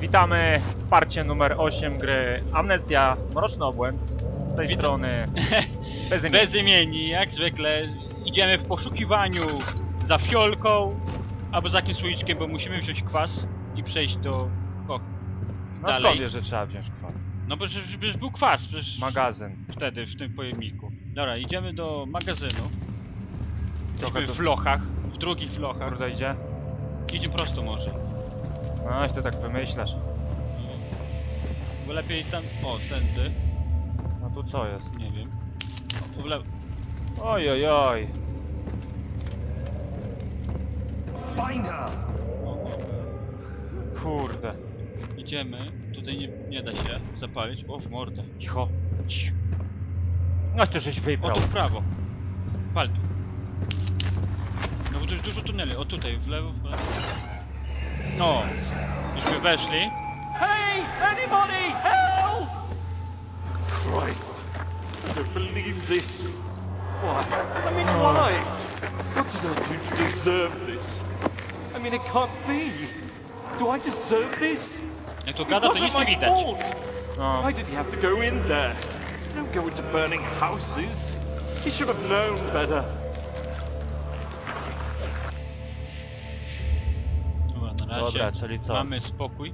Witamy w parcie numer 8 gry Amnezja Mroczny Obłęd. Z tej strony Bezimienny. Bezimienni, jak zwykle. Idziemy w poszukiwaniu za fiolką albo za jakimś słoiczkiem, bo musimy wziąć kwas i przejść do... O, No dalej. skąd wiesz, że trzeba wziąć kwas? no bo że- żebyś był kwas przecież Magazyn. wtedy w tym pojemniku. Dobra, idziemy do magazynu. Trochę tu- w lochach, w drugich lochach. Kurde idzie? Idziemy prosto może. No, ty tak wymyślasz. Bo lepiej tam... O, tędy. No tu co jest? Nie wiem. O, w lewo. Oj, oj, oj. Find her! Kurde. Idziemy. Tutaj nie, nie da się zapalić. O, w mordę. Cicho. Cicho. No ty żeś O, wybrał. tu w prawo. Pal tu. No bo tu jest dużo tuneli. O tutaj, w lewo, w lewo. No. Jużśmy weszli. Hey! Anybody! Help! Christ! I don't believe this. Why? I mean, why? What did I do to deserve this? I mean, it can't be. Do I deserve this? Jak to gada, to Because nic of nie my widać. fault. No. Why did he have to go in there? Don't go into burning houses. He should have known better. Dobra, czyli co? Mamy spokój.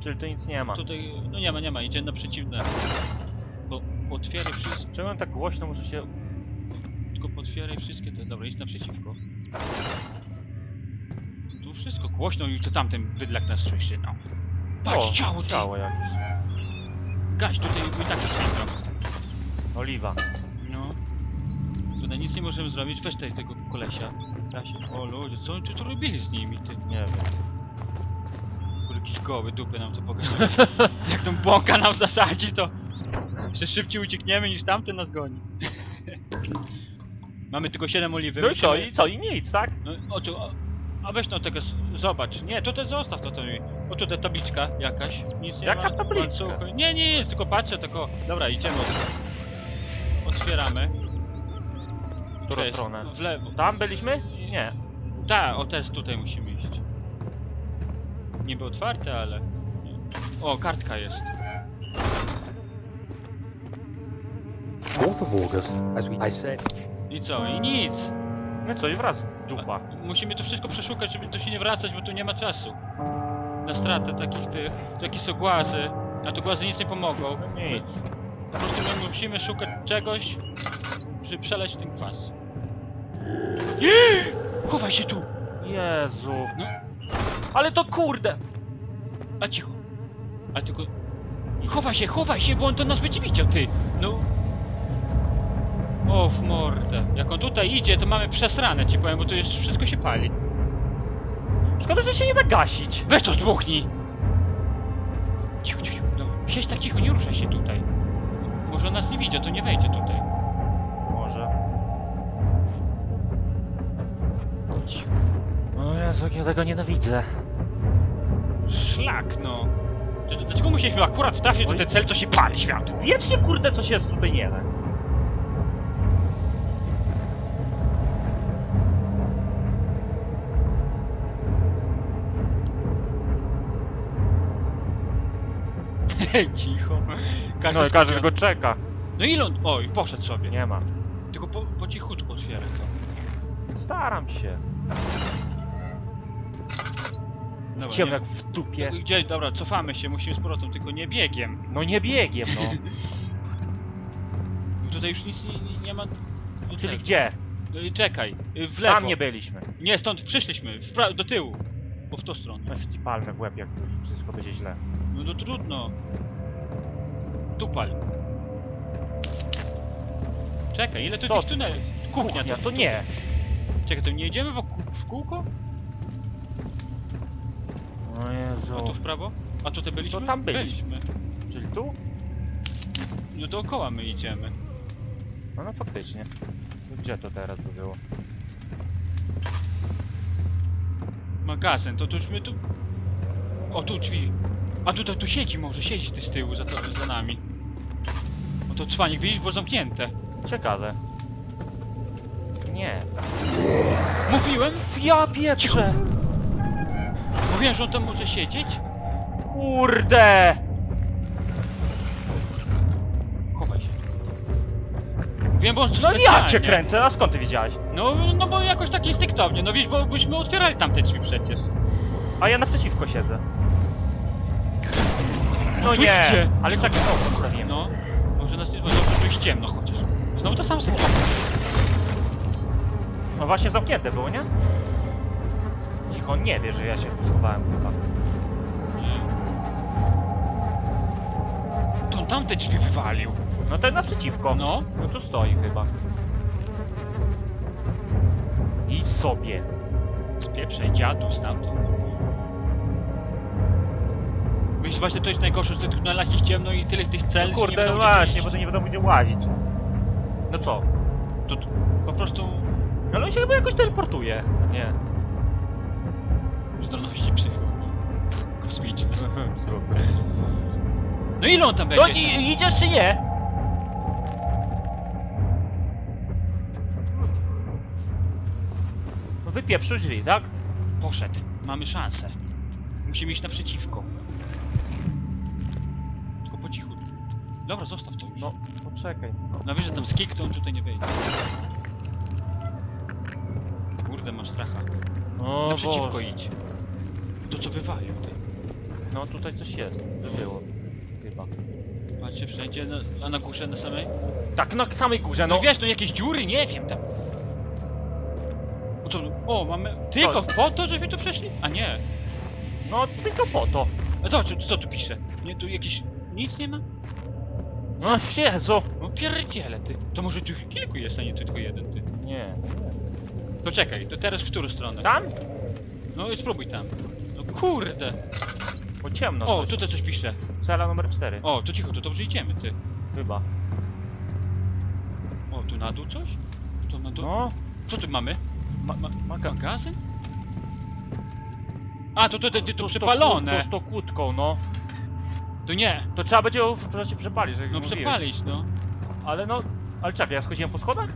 Czyli tu nic nie ma. Tutaj, no nie ma, nie ma, idzie na przeciwne. Bo otwieraj wszystko, Czemu tak głośno muszę się... tylko potwieraj wszystkie te, dobra, idź naprzeciwko. Tu wszystko głośno i to tamten bydlak nas słyszy, no. Patrz, O, ciało, ty. ciało jakieś. Gaś, tutaj i tak światło. Oliwa. No. Tutaj nic nie możemy zrobić, weź tutaj tego kolesia. Rasie. O ludzie, co oni tu robili z nimi, ty? Nie wiem. Jakiś goły dupy nam to pokazał. Jak tą bąka nam zasadzi, to jeszcze szybciej uciekniemy niż tamten nas goni. Mamy tylko 7 oliwy. No i co? musimy- I co? I nic, tak? No, o tu, o, a weź no tego, z- zobacz. Nie, to te zostaw to mi. O tutaj tabliczka jakaś. Nic nie Jaka ma. tabliczka? łańcuchy. Nie, nie, nie, tylko patrzę, tylko... Dobra, idziemy. Otwieramy. W którą Cześć, stronę? W lewo. Tam byliśmy? Nie. Tak, o też tutaj musimy iść. Niby otwarte, ale... O, kartka jest. 4th of August, as we I co? I nic! No co, i wraz dupa. Musimy to wszystko przeszukać, żeby tu się nie wracać, bo tu nie ma czasu. Na stratę takich tych... Tu jakieś są głazy, a tu głazy nic nie pomogą. Nic. Po prostu my musimy szukać czegoś, żeby przeleć ten kwas. Chowaj się tu! Jezu. No. Ale to kurde! A cicho. Ale tylko... Chowaj się, chowaj się, bo on to nas będzie widział, ty! No... O, w mordę. Jak on tutaj idzie, to mamy przesrane, ci powiem, bo tu już wszystko się pali. Szkoda, że się nie da gasić. Weź to zdmuchnij! Cicho, cicho, no. Siedź tak cicho, nie ruszaj się tutaj. Może on nas nie widzi, to nie wejdzie tutaj. Może. Cicho. O Jezu, jak ja tego nienawidzę. Szlak, no. Dlaczego- Dlaczego musieliśmy akurat trafić do tej cel, co się pali światło? Wiecznie kurde coś jest tutaj nie da. Cicho. Każdy No i każdy skupia- tylko czeka. No ile on... Oj, poszedł sobie. Nie ma. Tylko po, po cichutku otwieraj to. Staram się. Dobra, jak w dupie. Gdzie, dobra, cofamy się, musimy z powrotem, tylko nie biegiem. No nie biegiem, no. Tutaj już nic nie, nie, nie ma... No Czyli gdzie? Y, Czekaj, y, w lewo. Tam nie byliśmy. Nie, stąd przyszliśmy, w pra... do tyłu. Bo w tą stronę. No ci palmy w łeb, jak wszystko będzie źle. No to trudno. Tu pal. Czekaj, ile tu Co tych ty? tuneli? Kuchnia, Kuchnia, to nie. Czekaj, to nie jedziemy wokół, w kółko? O Jezu. A tu w prawo? A tutaj byliśmy? To tam byliśmy. byliśmy. Czyli tu? No dookoła my idziemy. No no faktycznie. Gdzie to teraz by było? Magazyn, to tuśmy tu... O, tu drzwi. A tutaj tu siedzi może, siedzi ty z tyłu za, to, za nami. O to cwanik, widzisz, było zamknięte. Ciekawe. Nie. Mówiłem? Ja pieprze! Mówiłem, że on tam może siedzieć? Kurde! Chowaj się. Wiem, bo on No ja cię kręcę, a skąd ty wiedziałeś? No, no bo jakoś tak instynktownie, no wiesz, bo byśmy otwierali tamte drzwi przecież. A ja naprzeciwko siedzę. No tu nie! idzie. Ale czekaj, no, zostawiłem. No, może nas może tu jest ciemno chociaż. Znowu to samo sytuacja. No właśnie zamknięte było, nie? Cicho, nie wie, że ja się schowałem chyba. To on tamte drzwi wywalił. No ten naprzeciwko. No. No tu stoi chyba. Idź sobie. Spieprzaj dziadu stamtąd. Myślisz właśnie to jest najgorsze, że w tych tunelach jest ciemno i tyle tych cel, że nie Kurde, wiadomo, gdzie właśnie, bo to nie wiadomo gdzie łazić. No co? To, to po prostu No ale on się chyba jakoś teleportuje. No Nie. No ile on tam będzie? No i idziesz czy nie? No wypieprzył drzwi, tak? Poszedł. Mamy szansę. Musimy iść naprzeciwko. Tylko po cichu. Dobra, zostaw to. No, poczekaj. Na że tam skik, to on tutaj nie wejdzie. Kurde, masz stracha. No, naprzeciwko Boże. idź. To co wywalił ty. No tutaj coś jest, by było. Chyba. Patrzcie wszędzie, na, a na górze na samej? Tak, na samej górze, No no. wiesz, no jakieś dziury, nie wiem tam. O, to, o mamy... Tylko po to, żeśmy tu przeszli? A nie. No tylko po to. A zobacz, co, co tu pisze? Nie, tu jakieś... Nic nie ma? No Jezu. No pierdziele ty. To może tu kilku jest, a nie tylko jeden ty. Nie. To czekaj, to teraz w którą stronę? Tam? No i spróbuj tam. No kurde. Bo ciemno. O, coś. tutaj coś pisze. Cela numer 4. O, to cicho, to dobrze idziemy ty. Chyba. O, tu na dół coś? To na dół? No. Co tu mamy? Ma, ma, maga. Magazyn? A, to to, to, to, to To przepalone. z tą kłódką, no. To nie. To trzeba będzie ją przecież przepalić, jak No przepalić, no. Ale no... Ale czekaj, ja schodziłem po schodach?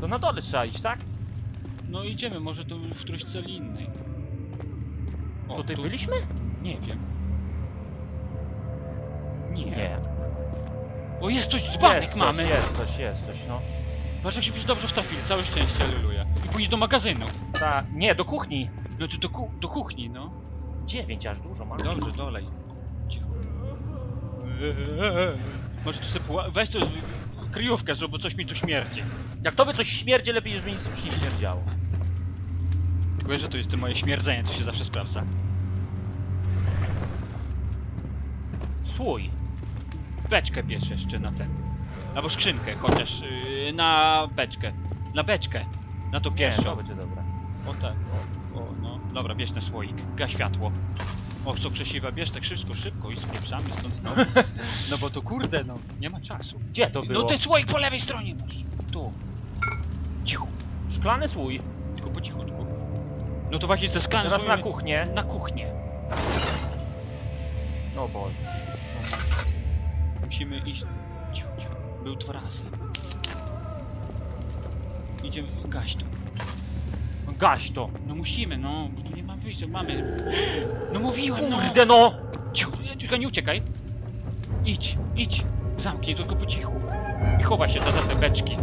To na dole trzeba iść, tak? No idziemy, może to w którejś celi innej. O, Tutaj tu- byliśmy? Nie wiem. Nie. O, jest coś, dzbanek jest mamy! Coś, jest coś, jest coś, no. Patrz jak się już dobrze wstawili, całe szczęście, aleluja. I pójdzie do magazynu. Ta, nie, do kuchni. No to do, ku do kuchni, no. Dziewięć aż dużo, mam. Dobrze, dolej. Cicho. Może tu sobie weź to z- kryjówkę zrób, bo coś mi tu śmierdzi. Jak to by coś śmierdzi, lepiej, żeby nic już nie śmierdziało. Tylko wiesz, że to jest to moje śmierdzenie, to się zawsze sprawdza. Słój. Beczkę bierz jeszcze na ten. Albo skrzynkę, chociaż yy, na beczkę. Na beczkę. Na to Nie, pierwszą. to będzie dobre. O tak, o, o, no. Dobra, bierz ten słoik, gaś światło. O, co krzesiwa, bierz tak szybko, szybko i spieprzamy stąd znowu. No bo to kurde, no, nie ma czasu. Gdzie to było? No ten słoik po lewej stronie masz. Tu. Cicho, Szklany słój. tylko po cichutku. No to właśnie ze szklanem Teraz na kuchnię. Na kuchnię. O Boże. Musimy iść... Cicho, cicho. Był dwa razy. Idziemy, gaś to. No Gaś to. No musimy, no, bo tu nie ma wyjścia, mamy... No mówiłem, no! Kurde no! Cicho, tylko nie uciekaj. Idź, idź. Zamknij tylko po cichu. I chowa się za za te beczki.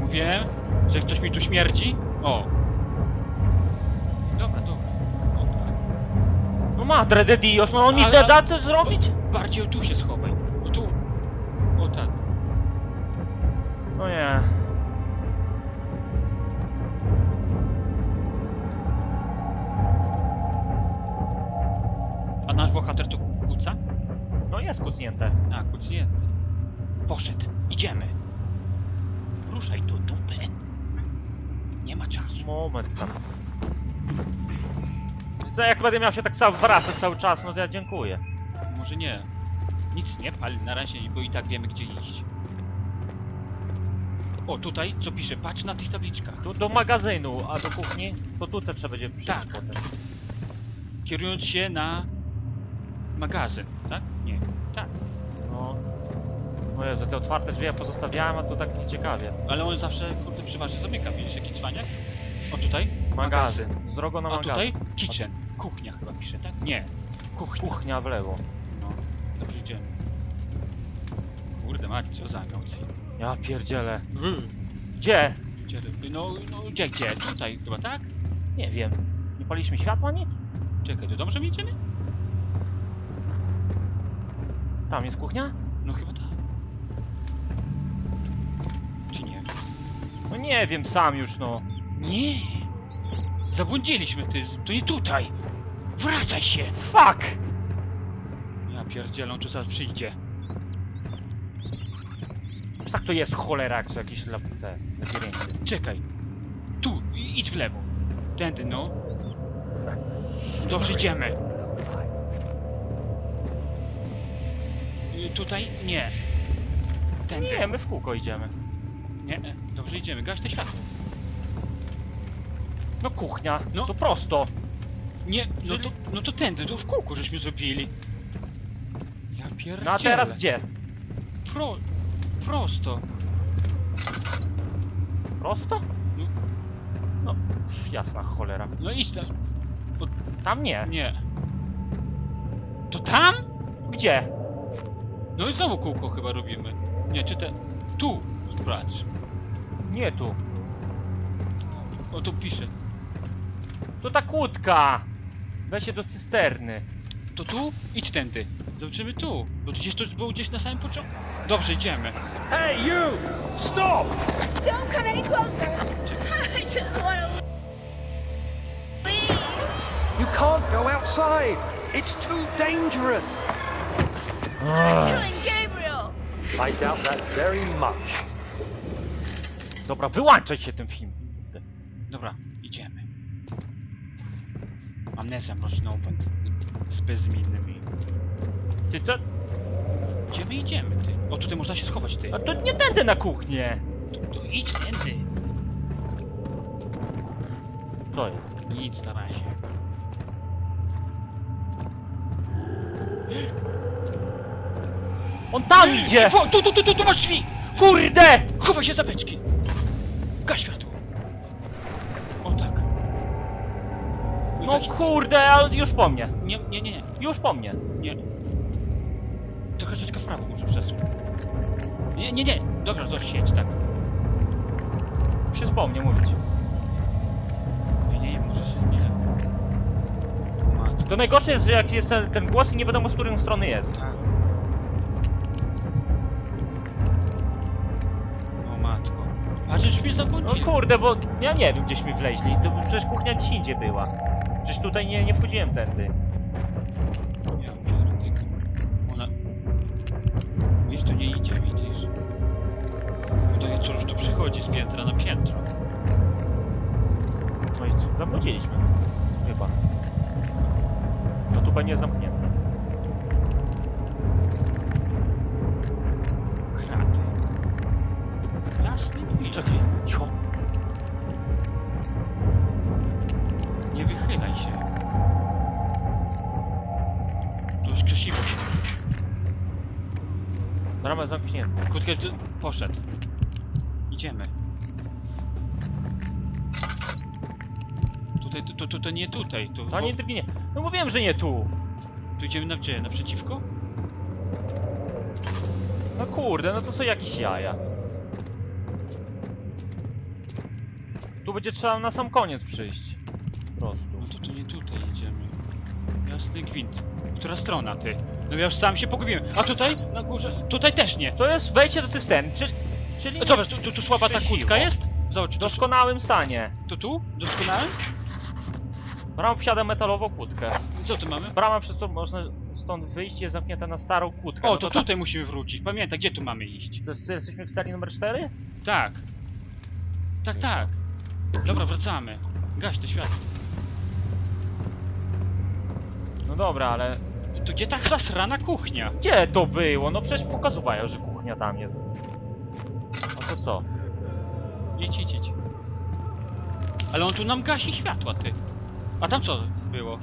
Mówiłem, że ktoś mi tu śmierdzi. O. Dobra, dobra. O, tak. No madre de dios, no on mi Ale- da, da coś zrobić? Bardziej tu się schowaj. No nie. A nasz bohater to kuca? No jest kucnięte. A, kucnięty. Poszedł. Idziemy. Ruszaj tu, dupę. Nie ma czasu. Moment tam. Co, jak będę miał się tak cały wracać cały czas, no to ja dziękuję. Może nie. Nic nie pal na razie, bo i tak wiemy gdzie iść. O, tutaj, co pisze? Patrz na tych tabliczkach. Tu do magazynu, a do kuchni, to tutaj trzeba będzie przyjść Tak. potem. Kierując się na magazyn, tak? Nie. Tak. No. No Jezu, te otwarte drzwi ja pozostawiałem, a tu tak nieciekawie. Ale on zawsze, kurde, przeważnie zamyka. Widzisz jaki cwaniak? O, tutaj? Magazyn. Z drogo na A magazyn. tutaj? Kitchen. Kuchnia chyba pisze, tak? Nie. Kuchnia. Kuchnia w lewo. No, dobrze idziemy. Kurde mać, co za nocy. Ja pierdzielę. Gdzie? Gdzie, ty- no, no, gdzie, gdzie? Tutaj chyba, tak? Nie wiem. Nie paliśmy światła, nic? Czekaj, do my idziemy? Tam jest kuchnia? No chyba tak. Czy nie? No nie wiem, sam już no. Nie! Zabłądziliśmy, ty, to nie tutaj! Wracaj się! Fuck! Ja pierdzielę, on tu zaraz przyjdzie. Tak to jest cholera, jak są jakieś te labirynty. Czekaj. Tu, idź w lewo. Tędy, no. Dobrze, idziemy. Y, Tutaj? Nie. Tędy. Nie, my w kółko idziemy. Nie, e, dobrze idziemy. Gaś te światło. No kuchnia, No. to prosto. Nie, no to, no to tędy, to w kółku żeśmy zrobili. Ja pierdzielę. No a teraz gdzie? Pro... Prosto. Prosto? No. No, jasna cholera. No idź tam. Tam nie. Nie. To tam? Gdzie? No i znowu kółko chyba robimy. Nie, czy te... Tu. Sprawdź. Nie tu. O, tu pisze. To ta kłódka! Weź się do cysterny. To tu? Idź tędy. Zobaczymy tu. Bo gdzieś to było gdzieś na samym początku. Dobrze, idziemy. Hey, you! Stop! Don't come any closer. I just want to leave. You can't go outside. It's too dangerous. I'm telling Gabriel. I doubt that very much. Dobra, wyłączaj się tym film. Dobra, idziemy. Amnezja mroczny open. Z bezimiennymi. Ty to... Gdzie my idziemy, ty? O, tutaj można się schować, ty. A to nie tędy na kuchnię. To, to idź tędy. Co jest? Nic na razie. On tam idzie! Tu, tu, tu, tu, tu masz drzwi! Kurde! Chowaj się za beczki! Gaś światło! O tak. No Gaś- kurde, a już po mnie. Nie, nie, nie, nie. Już po mnie. Nie. Trochę troszeczkę w prawo może przesuń. Nie, nie, nie. Dobra, to siedź, tak. Mnie mówić. Nie, nie, nie, może się nie. To najgorsze jest, że jak jest ten, głos i nie wiadomo z której strony jest. O matko. A żeś mnie No kurde, bo ja nie wiem gdzieśmy wleźli. To przecież kuchnia gdzieś indziej była. Przecież tutaj nie, nie wchodziłem tędy. Tu przychodzi z piętra na piętro. No i zabłodziliśmy. Chyba. No tu pewnie zamknięte. Kraty. Jasny gwint. Czekaj, cicho. Nie wychylaj się. To jest krzesiwo. Brama zamknięta. Krótkę, ty- poszedł. To, to, to, to nie tutaj. To, No nie, nie. No mówiłem, że nie tu. Tu idziemy na gdzie? Naprzeciwko? No kurde, no to są jakieś jaja. Tu będzie trzeba na sam koniec przyjść. Po prostu. No to, to nie tutaj idziemy. Jasny gwint. Która strona, ty? No ja już sam się pogubiłem. A tutaj? Na górze? Tutaj też nie. To jest wejście do cysterny, czyli... Czyli Zobacz, tu, tu, tu słaba ta kłódka jest? Zobacz, w to, doskonałym stanie. to tu? Doskonale? Brama wsiada metalową kłódkę. Co tu mamy? Brama, przez którą można stąd wyjść, jest zamknięta na starą kłódkę. O, No to ta- tutaj musimy wrócić. Pamiętaj, gdzie tu mamy iść? To jest, jesteśmy w celi numer 4? Tak. Tak, tak. Dobra, wracamy. Gaś to światło. No dobra, ale... To gdzie ta zasrana kuchnia? Gdzie to było? No przecież pokazywają, że kuchnia tam jest. No to co? Idź, idź, idź. Ale on tu nam gasi światła, ty. A tam co było?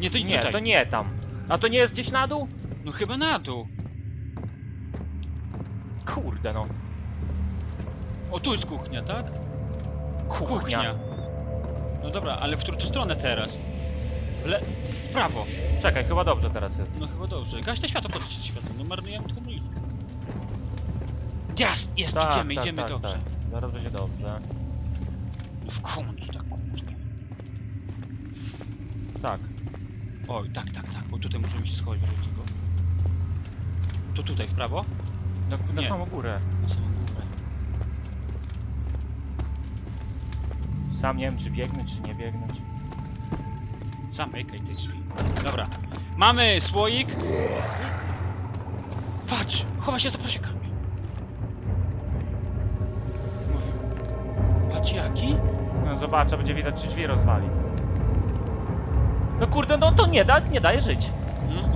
Nie, to Nie, tutaj. to nie tam. A to nie jest gdzieś na dół? No chyba na dół. Kurde no. O, tu jest kuchnia, tak? Kuchnia. No dobra, ale w którą stronę teraz? Le... W prawo. Czekaj, chyba dobrze teraz jest. No chyba dobrze. Gaś te światło, podnieść światło. No marnujemy tylko milkę. Jest, jest, Tak, idziemy, tak, idziemy tak, dobrze. Zaraz będzie dobrze. No w kurde. Tak. Oj, tak, tak, tak, bo tutaj możemy się schować razie czego. To tutaj, w prawo? Na, na Nie. samą górę. Na samą górę. Sam nie wiem, czy biegnąć, czy nie biegnąć. Zamykaj te drzwi. Dobra. Mamy słoik. Patrz, chowa się za prosikami. Mówił. Patrz jaki? No zobaczę, będzie widać, czy drzwi rozwali. No kurde, no to nie da, nie daje żyć. Hmm?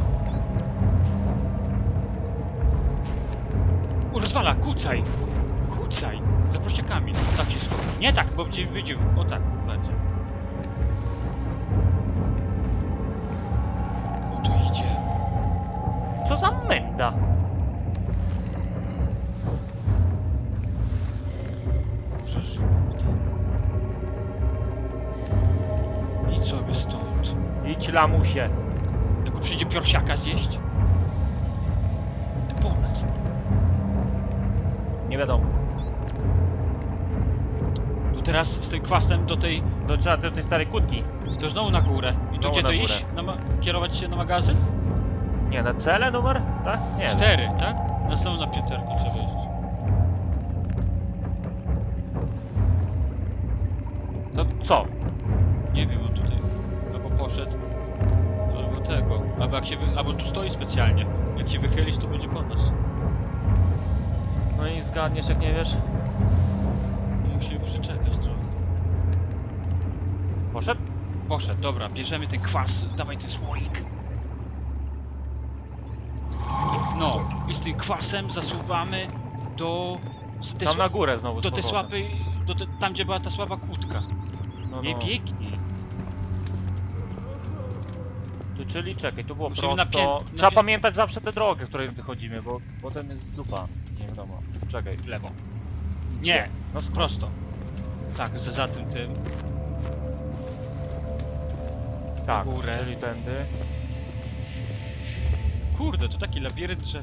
U, rozwala, kucaj! Kucaj! Za prościakami. Tak się. Nie tak, bo będzie wyjdzie. O tak, będzie. O, tu idzie. Co za menda. Idź lamusie. Tylko przyjdzie piorsiaka zjeść. Ty po nas. Nie wiadomo. To teraz z tym kwasem do tej... To trzeba do tej starej kłódki. To znowu na górę. I tu Znowu gdzie na to górę. iść? Na ma- kierować się na magazyn? Nie, na cele numer? Tak? Nie. Cztery, tak? Na znowu na pięterku trzeba iść. Albo jak się wy... albo tu stoi specjalnie. Jak się wychylisz, to będzie po nas. No i zgadniesz, jak nie wiesz. Musimy przyczekać trochę. Poszedł? Poszedł, dobra, bierzemy ten kwas, dawaj ten słoik. No, i z tym kwasem zasuwamy do... Z Tam na górę znowu. Do tej powrotem. słabej... Do te, tam, gdzie była ta słaba kłódka. No, Nie no. biegnij. Czyli czekaj, tu było Musimy na prosto. pię- na Trzeba pię- pamiętać zawsze tę drogę, której wychodzimy, bo potem jest dupa. Nie wiadomo. Czekaj. W lewo. Nie, No skoro. prosto. Tak, za, za tym tym. Tak, górę. czyli tędy. Kurde, to taki labirynt, że...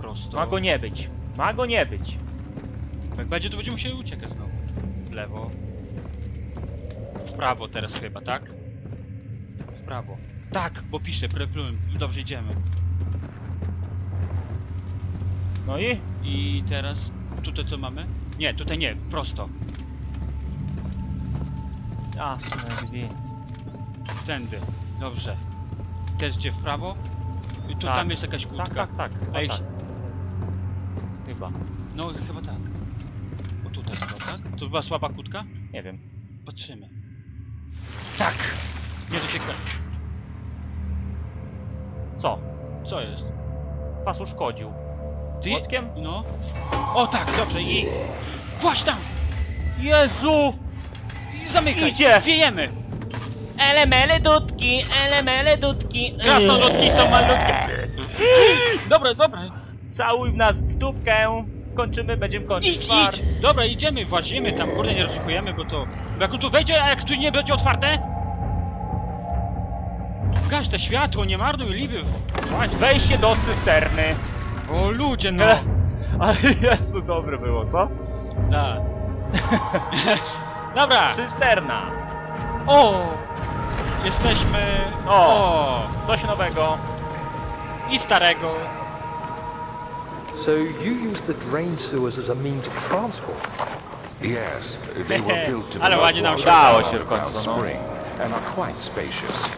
Prosto. Ma go nie być. Ma go nie być. Jak będzie, to będziemy musieli uciekać znowu. W lewo. W prawo teraz chyba, tak? Prawo. Tak, bo pisze, preplum. Dobrze, idziemy. No i? I teraz... Tutaj co mamy? Nie, tutaj nie, prosto. Jasne, drzwi. Tędy. Dobrze. Też gdzie w prawo? I tu Tak. tam jest jakaś kłódka. Tak, tak, tak. Chyba Ej, tak. Chyba. No chyba tak. O tutaj chyba, tak? To była słaba kłódka? Nie wiem. Patrzymy. Tak! Nie dociekaj. Co? Co jest? Pas uszkodził. Ty? Młotkiem? No. O tak, dobrze i... Właśnie tam! Jezu! Zamykaj! Idzie! Wiejemy! Elemele dudki, elemele dudki. Krasnoludki są malutkie! Dobra, dobra. Całuj w nas w dupkę. Kończymy, będziemy kończyć. Idź, idź! Dobra, idziemy, włazimy tam, kurde, nie ryzykujemy, bo to... Bo jak on tu wejdzie, a jak tu nie będzie otwarte? Gaś te światło, nie marnuj liwy. Właśnie. Wejście do cysterny. O ludzie, no! Ale Jezu, dobre było, co? Da. Dobra! Cysterna. O! Jesteśmy... O! o! Coś nowego. I starego. So you use the drain sewers as a means of transport? Yes, they were built to Ale divert ładnie nam udało się w końcu, no. spring and are quite spacious.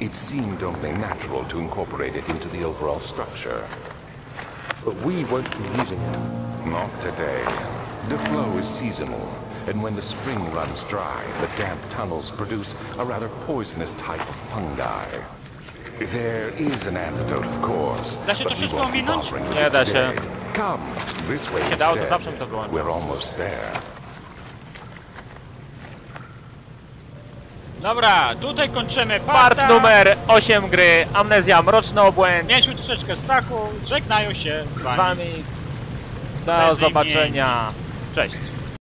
It seemed only natural to incorporate it into the overall structure. But we won't be using it. Not today. The flow is seasonal, and when the spring runs dry, the damp tunnels produce a rather poisonous type of fungi. There is an antidote, of course, Da się but we wszystko won't be ominąć? bothering with Nie it da się. today. Come, this way się dało, to instead. zawsze bym to wyłączył. We're almost there. Dobra, tutaj kończymy Part parta. numer 8 gry. Amnezja, Mroczny Obłęd. Mieliśmy troszeczkę strachu, żegnają się z Z wami. wami. Bez Do imienia. zobaczenia. Cześć.